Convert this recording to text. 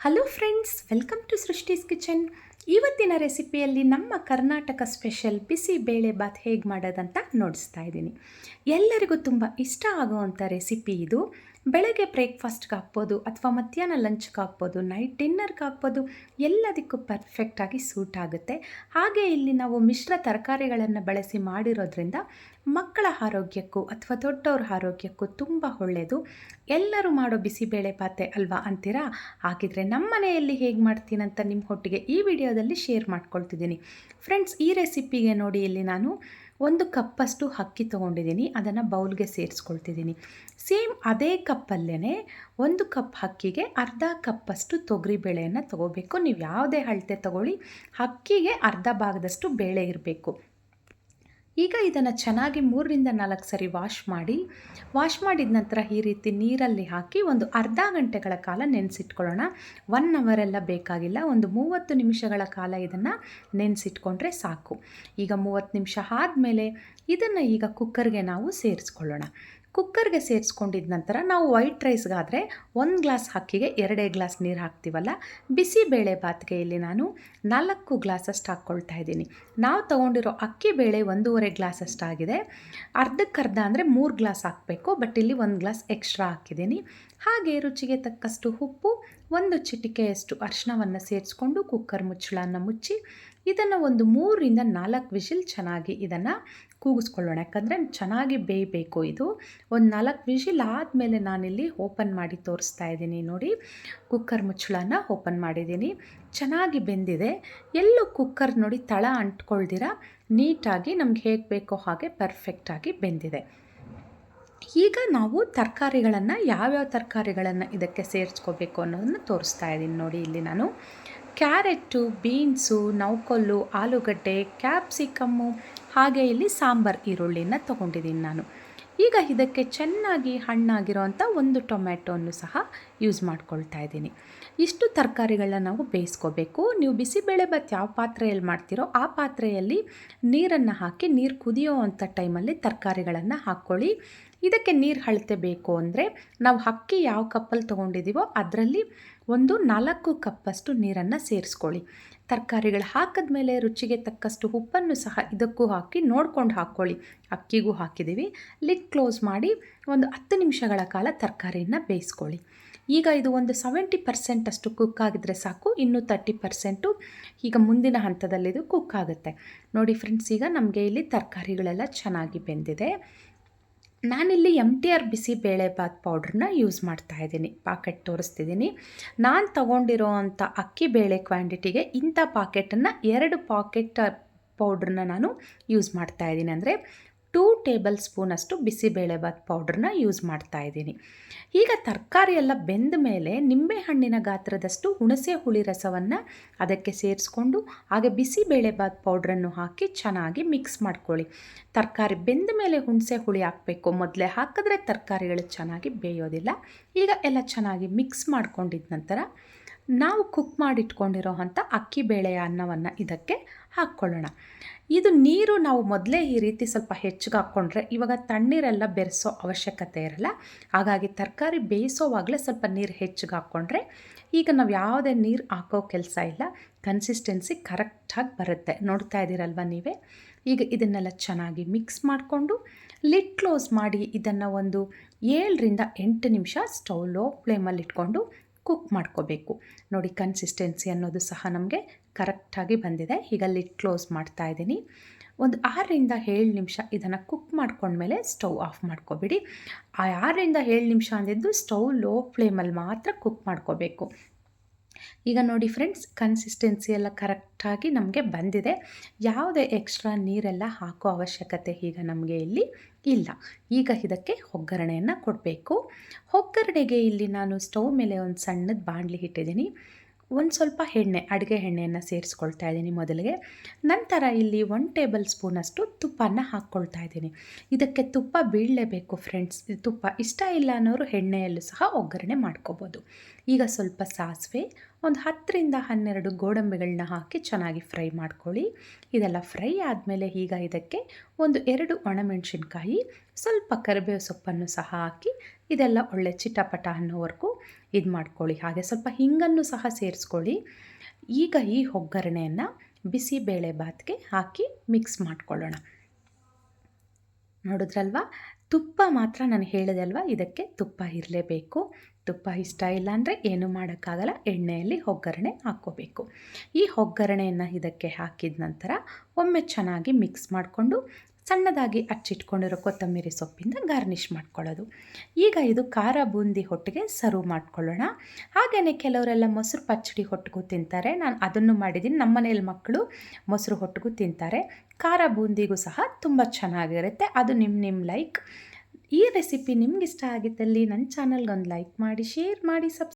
hello friends welcome to Srushti's kitchen ಇವತ್ತಿನ ರೆಸಿಪಿಯಲ್ಲಿ ನಮ್ಮ ಕರ್ನಾಟಕ ಸ್ಪೆಷಲ್ ಬಿಸಿ ಬೇಳೆ ಬಾತ್ ಹೇಗೆ ಮಾಡೋದಂತ ನೋಡಿಸ್ತಾ ಇದ್ದೀನಿ. ಎಲ್ಲರಿಗೂ ತುಂಬ ಇಷ್ಟ ಆಗುವಂಥ ರೆಸಿಪಿ ಇದು. ಬೆಳಗ್ಗೆ ಬ್ರೇಕ್ಫಾಸ್ಟ್ಗೆ ಹಾಕ್ಬೋದು ಅಥವಾ ಮಧ್ಯಾಹ್ನ ಲಂಚ್ಗೆ ಹಾಕ್ಬೋದು ನೈಟ್ ಡಿನ್ನರ್ಗೆ ಹಾಕ್ಬೋದು, ಎಲ್ಲದಕ್ಕೂ ಪರ್ಫೆಕ್ಟಾಗಿ ಸೂಟ್ ಆಗುತ್ತೆ. ಹಾಗೆ ಇಲ್ಲಿ ನಾವು ಮಿಶ್ರ ತರಕಾರಿಗಳನ್ನು ಬಳಸಿ ಮಾಡಿರೋದ್ರಿಂದ ಮಕ್ಕಳ ಆರೋಗ್ಯಕ್ಕೂ ಅಥವಾ ದೊಡ್ಡವ್ರ ಆರೋಗ್ಯಕ್ಕೂ ತುಂಬ ಒಳ್ಳೆಯದು ಎಲ್ಲರೂ ಮಾಡೋ ಬಿಸಿಬೇಳೆ ಪಾತೆ ಅಲ್ವಾ ಅಂತೀರಾ? ಹಾಗಿದ್ರೆ ನಮ್ಮ ಮನೆಯಲ್ಲಿ ಹೇಗೆ ಮಾಡ್ತೀನಂತ ನಿಮ್ಮ ಹೊಟ್ಟಿಗೆ ಈ ವಿಡಿಯೋದಲ್ಲಿ ಶೇರ್ ಮಾಡ್ಕೊಳ್ತಿದ್ದೀನಿ. ಫ್ರೆಂಡ್ಸ್ ಈ ರೆಸಿಪಿಗೆ ನೋಡಿ ಇಲ್ಲಿ ನಾನು ಒಂದು ಕಪ್ಪಷ್ಟು ಅಕ್ಕಿ ತೊಗೊಂಡಿದ್ದೀನಿ. ಅದನ್ನು ಬೌಲ್ಗೆ ಸೇರಿಸ್ಕೊಳ್ತಿದ್ದೀನಿ. ಸೇಮ್ ಅದೇ ಕಪ್ಪಲ್ಲೇ ಒಂದು ಕಪ್ ಅಕ್ಕಿಗೆ ಅರ್ಧ ಕಪ್ಪಷ್ಟು ತೊಗರಿಬೇಳೆಯನ್ನು ತೊಗೋಬೇಕು. ನೀವು ಯಾವುದೇ ಅಳತೆ ತೊಗೊಳ್ಳಿ, ಅಕ್ಕಿಗೆ ಅರ್ಧ ಭಾಗದಷ್ಟು ಬೇಳೆ ಇರಬೇಕು. ಈಗ ಇದನ್ನು ಚೆನ್ನಾಗಿ ಮೂರರಿಂದ ನಾಲ್ಕು ಸರಿ ವಾಶ್ ಮಾಡಿ ವಾಶ್ ಮಾಡಿದ ನಂತರ ಈ ರೀತಿ ನೀರಲ್ಲಿ ಹಾಕಿ ಒಂದು ಅರ್ಧ ಗಂಟೆಗಳ ಕಾಲ ನೆನೆಸಿಟ್ಕೊಳ್ಳೋಣ. ಒನ್ ಅವರೆಲ್ಲ ಬೇಕಾಗಿಲ್ಲ, ಒಂದು ಮೂವತ್ತು ನಿಮಿಷಗಳ ಕಾಲ ಇದನ್ನು ನೆನೆಸಿಟ್ಕೊಂಡ್ರೆ ಸಾಕು. ಈಗ ಮೂವತ್ತು ನಿಮಿಷ ಆದಮೇಲೆ ಇದನ್ನು ಈಗ ಕುಕ್ಕರ್ಗೆ ನಾವು ಸೇರಿಸ್ಕೊಳ್ಳೋಣ. ಕುಕ್ಕರ್ಗೆ ಸೇರಿಸ್ಕೊಂಡಿದ ನಂತರ ನಾವು ವೈಟ್ ರೈಸ್ಗಾದರೆ ಒಂದು ಗ್ಲಾಸ್ ಅಕ್ಕಿಗೆ ಎರಡೇ ಗ್ಲಾಸ್ ನೀರು ಹಾಕ್ತೀವಲ್ಲ? ಬಿಸಿ ಬೇಳೆ ಬಾತ್ಗೆ ಇಲ್ಲಿ ನಾನು ನಾಲ್ಕು ಗ್ಲಾಸಷ್ಟು ಹಾಕ್ಕೊಳ್ತಾ ಇದ್ದೀನಿ. ನಾವು ತೊಗೊಂಡಿರೋ ಅಕ್ಕಿ ಬೇಳೆ ಒಂದೂವರೆ ಗ್ಲಾಸಷ್ಟು ಆಗಿದೆ ಅರ್ಧಕ್ಕರ್ಧ ಅಂದರೆ ಮೂರು ಗ್ಲಾಸ್ ಹಾಕಬೇಕು, ಬಟ್ ಇಲ್ಲಿ ಒಂದು ಗ್ಲಾಸ್ ಎಕ್ಸ್ಟ್ರಾ ಹಾಕಿದ್ದೀನಿ. ಹಾಗೆ ರುಚಿಗೆ ತಕ್ಕಷ್ಟು ಉಪ್ಪು, ಒಂದು ಚಿಟಿಕೆಯಷ್ಟು ಅರ್ಶಿನವನ್ನು ಸೇರಿಸ್ಕೊಂಡು ಕುಕ್ಕರ್ ಮುಚ್ಚಳನ್ನು ಮುಚ್ಚಿ ಇದನ್ನು ಒಂದು ಮೂರರಿಂದ ನಾಲ್ಕು ವಿಷಿಲ್ ಚೆನ್ನಾಗಿ ಇದನ್ನು ಕೂಗಿಸ್ಕೊಳ್ಳೋಣ. ಯಾಕಂದರೆ ಚೆನ್ನಾಗಿ ಬೇಯಬೇಕು ಇದು. ಒಂದು ನಾಲ್ಕು ವಿಷಿಲ್ ಆದಮೇಲೆ ನಾನಿಲ್ಲಿ ಓಪನ್ ಮಾಡಿ ತೋರಿಸ್ತಾ ಇದ್ದೀನಿ ನೋಡಿ. ಕುಕ್ಕರ್ ಮುಚ್ಚಳನ ಓಪನ್ ಮಾಡಿದ್ದೀನಿ. ಚೆನ್ನಾಗಿ ಬೆಂದಿದೆ. ಎಲ್ಲೂ ಕುಕ್ಕರ್ ನೋಡಿ ತಳ ಅಂಟ್ಕೊಳ್ದಿರ, ನೀಟಾಗಿ ನಮ್ಗೆ ಹೇಗೆ ಬೇಕೋ ಹಾಗೆ ಪರ್ಫೆಕ್ಟಾಗಿ ಬೆಂದಿದೆ. ಈಗ ನಾವು ತರಕಾರಿಗಳನ್ನು, ಯಾವ್ಯಾವ ತರಕಾರಿಗಳನ್ನು ಇದಕ್ಕೆ ಸೇರಿಸ್ಕೋಬೇಕು ಅನ್ನೋದನ್ನು ತೋರಿಸ್ತಾ ಇದ್ದೀನಿ ನೋಡಿ ಇಲ್ಲಿ ನಾನು. ಕ್ಯಾರೆಟು, ಬೀನ್ಸು, ನೌಕೊಲ್ಲು, ಆಲೂಗಡ್ಡೆ, ಕ್ಯಾಪ್ಸಿಕಮ್ಮು, ಹಾಗೆ ಇಲ್ಲಿ ಸಾಂಬಾರ್ ಈರುಳ್ಳಿನ ತೊಗೊಂಡಿದ್ದೀನಿ ನಾನು. ಈಗ ಇದಕ್ಕೆ ಚೆನ್ನಾಗಿ ಹಣ್ಣಾಗಿರೋವಂಥ ಒಂದು ಟೊಮ್ಯಾಟೋನ್ನು ಸಹ ಯೂಸ್ ಮಾಡ್ಕೊಳ್ತಾ ಇದ್ದೀನಿ. ಇಷ್ಟು ತರಕಾರಿಗಳನ್ನ ನಾವು ಬೇಯಿಸ್ಕೋಬೇಕು. ನೀವು ಬಿಸಿಬೇಳೆ ಬತ್ ಯಾವ ಪಾತ್ರೆಯಲ್ಲಿ ಮಾಡ್ತೀರೋ ಆ ಪಾತ್ರೆಯಲ್ಲಿ ನೀರನ್ನು ಹಾಕಿ ನೀರು ಕುದಿಯೋ ಅಂಥ ಟೈಮಲ್ಲಿ ತರಕಾರಿಗಳನ್ನು ಹಾಕ್ಕೊಳ್ಳಿ. ಇದಕ್ಕೆ ನೀರು ಅಳತೆ ಬೇಕು ಅಂದರೆ ನಾವು ಅಕ್ಕಿ ಯಾವ ಕಪ್ಪಲ್ಲಿ ತೊಗೊಂಡಿದ್ದೀವೋ ಅದರಲ್ಲಿ ಒಂದು ನಾಲ್ಕು ಕಪ್ಪಷ್ಟು ನೀರನ್ನು ಸೇರಿಸ್ಕೊಳ್ಳಿ. ತರಕಾರಿಗಳು ಹಾಕಿದ್ಮೇಲೆ ರುಚಿಗೆ ತಕ್ಕಷ್ಟು ಉಪ್ಪನ್ನು ಸಹ ಇದಕ್ಕೂ ಹಾಕಿ ನೋಡ್ಕೊಂಡು ಹಾಕ್ಕೊಳ್ಳಿ. ಅಕ್ಕಿಗೂ ಹಾಕಿದ್ದೀವಿ ಲಿಡ್ ಕ್ಲೋಸ್ ಮಾಡಿ ಒಂದು ಹತ್ತು ನಿಮಿಷಗಳ ಕಾಲ ತರಕಾರಿಯನ್ನು ಬೇಯಿಸ್ಕೊಳ್ಳಿ. ಈಗ ಇದು ಒಂದು ಸೆವೆಂಟಿ ಪರ್ಸೆಂಟ್ ಅಷ್ಟು ಕುಕ್ ಆಗಿದ್ರೆ ಸಾಕು. ಇನ್ನು ತರ್ಟಿ ಪರ್ಸೆಂಟು ಈಗ ಮುಂದಿನ ಹಂತದಲ್ಲಿ ಇದು ಕುಕ್ ಆಗುತ್ತೆ. ನೋಡಿ ಫ್ರೆಂಡ್ಸ್ ಈಗ ನಮಗೆ ಇಲ್ಲಿ ತರಕಾರಿಗಳೆಲ್ಲ ಚೆನ್ನಾಗಿ ಬೆಂದಿದೆ. ನಾನಿಲ್ಲಿ M T R bisi belebath ಪೌಡ್ರನ್ನ use ಮಾಡ್ತಾ ಇದ್ದೀನಿ. ಪಾಕೆಟ್ ತೋರಿಸ್ತಿದ್ದೀನಿ. ನಾನು ತಗೊಂಡಿರೋ ಅಂಥ ಅಕ್ಕಿ ಬೇಳೆ ಕ್ವಾಂಟಿಟಿಗೆ ಇಂಥ ಪಾಕೆಟನ್ನು ಎರಡು ಪಾಕೆಟ್ ಪೌಡ್ರನ್ನ ನಾನು ಯೂಸ್ ಮಾಡ್ತಾ ಇದ್ದೀನಿ. ಅಂದರೆ ಟೂ ಟೇಬಲ್ ಸ್ಪೂನಷ್ಟು ಬಿಸಿಬೇಳೆಬಾತ್ ಪೌಡ್ರನ್ನ ಯೂಸ್ ಮಾಡ್ತಾ ಇದ್ದೀನಿ. ಈಗ ತರಕಾರಿ ಎಲ್ಲ ಬೆಂದ ಮೇಲೆ ನಿಂಬೆಹಣ್ಣಿನ ಗಾತ್ರದಷ್ಟು ಹುಣಸೆ ಹುಳಿ ರಸವನ್ನು ಅದಕ್ಕೆ ಸೇರಿಸ್ಕೊಂಡು ಹಾಗೆ ಬಿಸಿಬೇಳೆಬಾತ್ ಪೌಡ್ರನ್ನು ಹಾಕಿ ಚೆನ್ನಾಗಿ ಮಿಕ್ಸ್ ಮಾಡ್ಕೊಳ್ಳಿ. ತರಕಾರಿ ಬೆಂದ ಮೇಲೆ ಹುಣಸೆ ಹುಳಿ ಹಾಕಬೇಕು. ಮೊದಲೇ ಹಾಕಿದ್ರೆ ತರಕಾರಿಗಳು ಚೆನ್ನಾಗಿ ಬೇಯೋದಿಲ್ಲ. ಈಗ ಎಲ್ಲ ಚೆನ್ನಾಗಿ ಮಿಕ್ಸ್ ಮಾಡ್ಕೊಂಡಿದ್ದ ನಂತರ ನಾವು ಕುಕ್ ಮಾಡಿಟ್ಕೊಂಡಿರೋ ಅಂಥ ಅಕ್ಕಿ ಬೇಳೆಯ ಅನ್ನವನ್ನು ಇದಕ್ಕೆ ಹಾಕ್ಕೊಳ್ಳೋಣ. ಇದು ನೀರು ನಾವು ಮೊದಲೇ ಈ ರೀತಿ ಸ್ವಲ್ಪ ಹೆಚ್ಚಿಗೆ ಹಾಕ್ಕೊಂಡ್ರೆ ಇವಾಗ ತಣ್ಣೀರೆಲ್ಲ ಬೆರೆಸೋ ಅವಶ್ಯಕತೆ ಇರಲ್ಲ. ಹಾಗಾಗಿ ತರಕಾರಿ ಬೇಯಿಸೋವಾಗಲೇ ಸ್ವಲ್ಪ ನೀರು ಹೆಚ್ಚಿಗೆ ಹಾಕ್ಕೊಂಡ್ರೆ ಈಗ ನಾವು ಯಾವುದೇ ನೀರು ಹಾಕೋ ಕೆಲಸ ಇಲ್ಲ. ಕನ್ಸಿಸ್ಟೆನ್ಸಿ ಕರೆಕ್ಟಾಗಿ ಬರುತ್ತೆ. ನೋಡ್ತಾ ಇದ್ದೀರಲ್ವ ನೀವೇ? ಈಗ ಇದನ್ನೆಲ್ಲ ಚೆನ್ನಾಗಿ ಮಿಕ್ಸ್ ಮಾಡಿಕೊಂಡು ಲಿಡ್ ಕ್ಲೋಸ್ ಮಾಡಿ ಇದನ್ನು ಒಂದು ಏಳರಿಂದ ಎಂಟು ನಿಮಿಷ ಸ್ಟವ್ ಲೋ ಫ್ಲೇಮಲ್ಲಿ ಇಟ್ಕೊಂಡು ಕುಕ್ ಮಾಡ್ಕೋಬೇಕು. ನೋಡಿ ಕನ್ಸಿಸ್ಟೆನ್ಸಿ ಅನ್ನೋದು ಸಹ ನಮಗೆ ಕರೆಕ್ಟಾಗಿ ಬಂದಿದೆ. ಈಗ ಲಿಡ್ ಕ್ಲೋಸ್ ಮಾಡ್ತಾ ಇದ್ದೀನಿ. ಒಂದು ಆರರಿಂದ ಏಳು ನಿಮಿಷ ಇದನ್ನು ಕುಕ್ ಮಾಡ್ಕೊಂಡ್ಮೇಲೆ ಸ್ಟವ್ ಆಫ್ ಮಾಡ್ಕೊಬಿಡಿ. ಆ ಆರರಿಂದ ಏಳು ನಿಮಿಷ ಅಂದಿದ್ದು ಸ್ಟವ್ ಲೋ ಫ್ಲೇಮಲ್ಲಿ ಮಾತ್ರ ಕುಕ್ ಮಾಡ್ಕೋಬೇಕು. ಈಗ ನೋಡಿ ಫ್ರೆಂಡ್ಸ್ ಕನ್ಸಿಸ್ಟೆನ್ಸಿ ಎಲ್ಲ ಕರೆಕ್ಟಾಗಿ ನಮಗೆ ಬಂದಿದೆ. ಯಾವುದೇ ಎಕ್ಸ್ಟ್ರಾ ನೀರೆಲ್ಲ ಹಾಕೋ ಅವಶ್ಯಕತೆ ಈಗ ನಮಗೆ ಇಲ್ಲಿ ಇಲ್ಲ. ಈಗ ಇದಕ್ಕೆ ಒಗ್ಗರಣೆಯನ್ನು ಕೊಡಬೇಕು. ಒಗ್ಗರಣೆಗೆ ಇಲ್ಲಿ ನಾನು ಸ್ಟವ್ ಮೇಲೆ ಒಂದು ಸಣ್ಣದ ಬಾಣಲಿ ಇಟ್ಟಿದ್ದೀನಿ. ಒಂದು ಸ್ವಲ್ಪ ಎಣ್ಣೆ, ಅಡುಗೆ ಎಣ್ಣೆಯನ್ನು ಸೇರಿಸ್ಕೊಳ್ತಾ ಇದ್ದೀನಿ ಮೊದಲಿಗೆ. ನಂತರ ಇಲ್ಲಿ ಒನ್ ಟೇಬಲ್ ಸ್ಪೂನಷ್ಟು ತುಪ್ಪನ ಹಾಕ್ಕೊಳ್ತಾ ಇದ್ದೀನಿ. ಇದಕ್ಕೆ ತುಪ್ಪ ಬೀಳಲೇಬೇಕು ಫ್ರೆಂಡ್ಸ್ ತುಪ್ಪ ಇಷ್ಟ ಇಲ್ಲ ಅನ್ನೋರು ಎಣ್ಣೆಯಲ್ಲೂ ಸಹ ಒಗ್ಗರಣೆ ಮಾಡ್ಕೋಬೋದು. ಈಗ ಸ್ವಲ್ಪ ಸಾಸಿವೆ ಒಂದು ಹತ್ತರಿಂದ ಹನ್ನೆರಡು ಗೋಡಂಬಿಗಳನ್ನ ಹಾಕಿ ಚೆನ್ನಾಗಿ ಫ್ರೈ ಮಾಡ್ಕೊಳ್ಳಿ. ಇದೆಲ್ಲ ಫ್ರೈ ಆದಮೇಲೆ ಈಗ ಇದಕ್ಕೆ ಒಂದು ಎರಡು ಒಣಮೆಣಸಿನ್ಕಾಯಿ, ಸ್ವಲ್ಪ ಕರಿಬೇವು ಸೊಪ್ಪನ್ನು ಸಹ ಹಾಕಿ ಇದೆಲ್ಲ ಒಳ್ಳೆ ಚಿಟಪಟ ಅನ್ನೋವರೆಗೂ ಇದು ಮಾಡ್ಕೊಳ್ಳಿ. ಹಾಗೆ ಸ್ವಲ್ಪ ಹಿಂಗನ್ನು ಸಹ ಸೇರಿಸ್ಕೊಳ್ಳಿ. ಈಗ ಈ ಒಗ್ಗರಣೆಯನ್ನು ಬಿಸಿಬೇಳೆ ಬಾತ್ಗೆ ಹಾಕಿ ಮಿಕ್ಸ್ ಮಾಡ್ಕೊಳ್ಳೋಣ. ನೋಡಿದ್ರಲ್ವಾ? ತುಪ್ಪ ಮಾತ್ರ ನಾನು ಹೇಳಿದೆ ಅಲ್ವಾ? ಇದಕ್ಕೆ ತುಪ್ಪ ಇರಲೇಬೇಕು. ತುಪ್ಪ ಇಷ್ಟ ಇಲ್ಲ ಅಂದರೆ ಏನು ಮಾಡೋಕ್ಕಾಗಲ್ಲ. ಎಣ್ಣೆಯಲ್ಲಿ ಒಗ್ಗರಣೆ ಹಾಕ್ಕೋಬೇಕು. ಈ ಒಗ್ಗರಣೆಯನ್ನು ಇದಕ್ಕೆ ಹಾಕಿದ ನಂತರ ಒಮ್ಮೆ ಚೆನ್ನಾಗಿ ಮಿಕ್ಸ್ ಮಾಡಿಕೊಂಡು ಸಣ್ಣದಾಗಿ ಹಚ್ಚಿಟ್ಕೊಂಡಿರೋ ಕೊತ್ತಂಬರಿ ಸೊಪ್ಪಿಂದ ಗಾರ್ನಿಷ್ ಮಾಡ್ಕೊಳ್ಳೋದು. ಈಗ ಇದು ಖಾರ ಬೂಂದಿ ಹೊಟ್ಟಿಗೆ ಸರ್ವ್ ಮಾಡ್ಕೊಳ್ಳೋಣ. ಹಾಗೆಯೇ ಕೆಲವರೆಲ್ಲ ಮೊಸರು ಪಚ್ಚಡಿ ಹೊಟ್ಟಿಗೂ ತಿಂತಾರೆ. ನಾನು ಅದನ್ನು ಮಾಡಿದ್ದೀನಿ. ನಮ್ಮ ಮನೆಯಲ್ಲಿ ಮಕ್ಕಳು ಮೊಸರು ಹೊಟ್ಟಿಗೂ ತಿಂತಾರೆ. ಖಾರ ಬೂಂದಿಗೂ ಸಹ ತುಂಬ ಚೆನ್ನಾಗಿರುತ್ತೆ. ಅದು ನಿಮ್ಮ ನಿಮ್ಮ ಲೈಕ್. ಈ ರೆಸಿಪಿ ನಿಮ್ಗೆ ಇಷ್ಟ ಆಗಿದ್ದಲ್ಲಿ ನನ್ನ ಚಾನಲ್ಗೊಂದು ಲೈಕ್ ಮಾಡಿ, ಶೇರ್ ಮಾಡಿ, ಸಬ್ಸ್